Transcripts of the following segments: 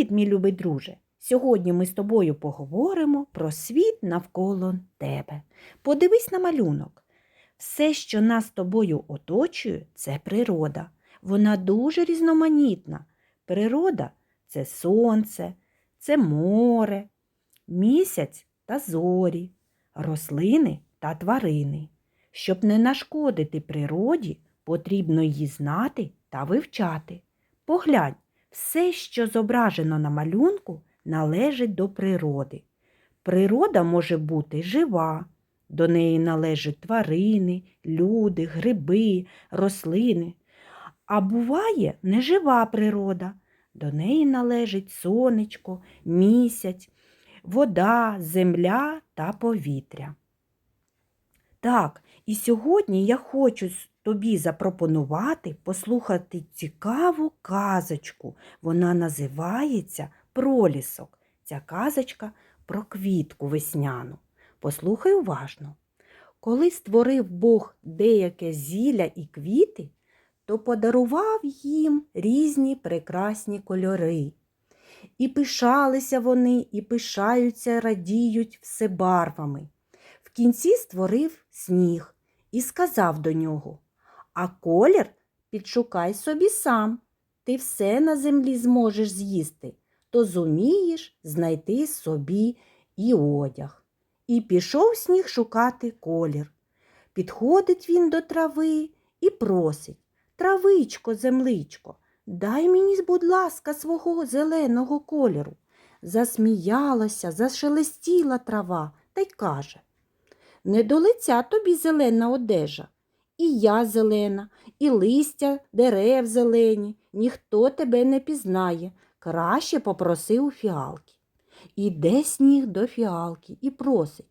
Привіт, мій любий друже! Сьогодні ми з тобою поговоримо про світ навколо тебе. Подивись на малюнок. Все, що нас з тобою оточує, це природа. Вона дуже різноманітна. Природа це сонце, це море, місяць та зорі, рослини та тварини. Щоб не нашкодити природі, потрібно її знати та вивчати. Поглянь, все, що зображено на малюнку, належить до природи. Природа може бути жива. До неї належать тварини, люди, гриби, рослини. А буває нежива природа. До неї належить сонечко, місяць, вода, земля та повітря. Так, і сьогодні я хочу тобі запропонувати послухати цікаву казочку. Вона називається Пролісок. Ця казочка про квітку весняну. Послухай уважно. Коли створив Бог деяке зілля і квіти, то подарував їм різні прекрасні кольори. І пишалися вони, і пишаються, радіють все барвами. В кінці створив сніг і сказав до нього А колір підшукай собі сам. Ти все на землі зможеш з'їсти, то зумієш знайти собі і одяг. І пішов сніг шукати колір. Підходить він до трави і просить Травичко, земличко, дай мені, будь ласка, свого зеленого кольору. Засміялася, зашелестіла трава та й каже Не до лиця тобі зелена одежа. І я зелена, і листя дерев зелені, ніхто тебе не пізнає. Краще попроси у фіалки. Іде сніг до фіалки і просить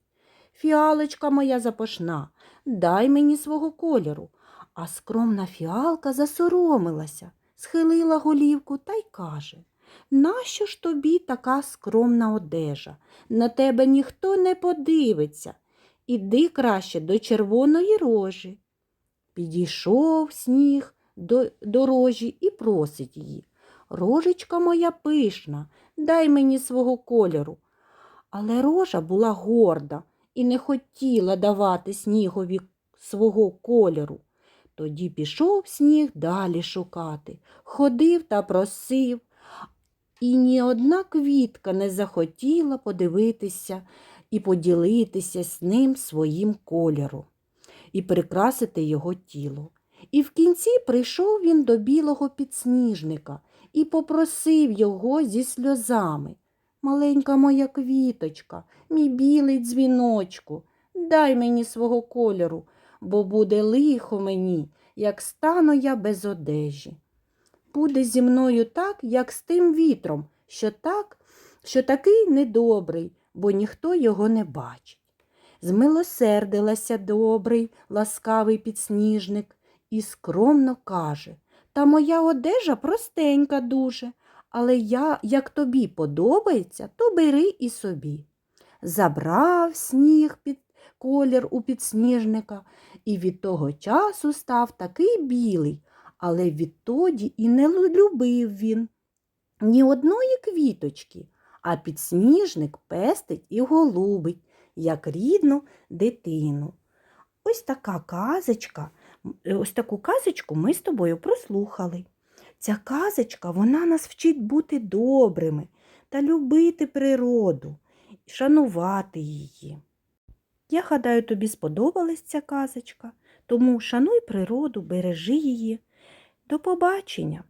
Фіалочка моя запашна, дай мені свого кольору. А скромна фіалка засоромилася, схилила голівку та й каже Нащо ж тобі така скромна одежа? На тебе ніхто не подивиться. Іди краще до червоної рожі. Підійшов сніг до, до рожі і просить її. Рожечка моя пишна, дай мені свого кольору. Але рожа була горда і не хотіла давати снігові свого кольору. Тоді пішов сніг далі шукати, ходив та просив, і ні одна квітка не захотіла подивитися і поділитися з ним своїм кольором і прикрасити його тіло. І в кінці прийшов він до білого підсніжника і попросив його зі сльозами. Маленька моя квіточка, мій білий дзвіночку, дай мені свого кольору, бо буде лихо мені, як стану я без одежі. Буде зі мною так, як з тим вітром, що так, що такий недобрий, бо ніхто його не бачить. Змилосердилася добрий, ласкавий підсніжник і скромно каже Та моя одежа простенька дуже, але я, як тобі подобається, то бери і собі. Забрав сніг під колір у підсніжника, і від того часу став такий білий, але відтоді і не любив він ні одної квіточки, а підсніжник пестить і голубить, як рідну дитину. Ось така казочка, ось таку казочку ми з тобою прослухали. Ця казочка вона нас вчить бути добрими та любити природу, шанувати її. Я гадаю, тобі сподобалась ця казочка, тому шануй природу, бережи її. До побачення!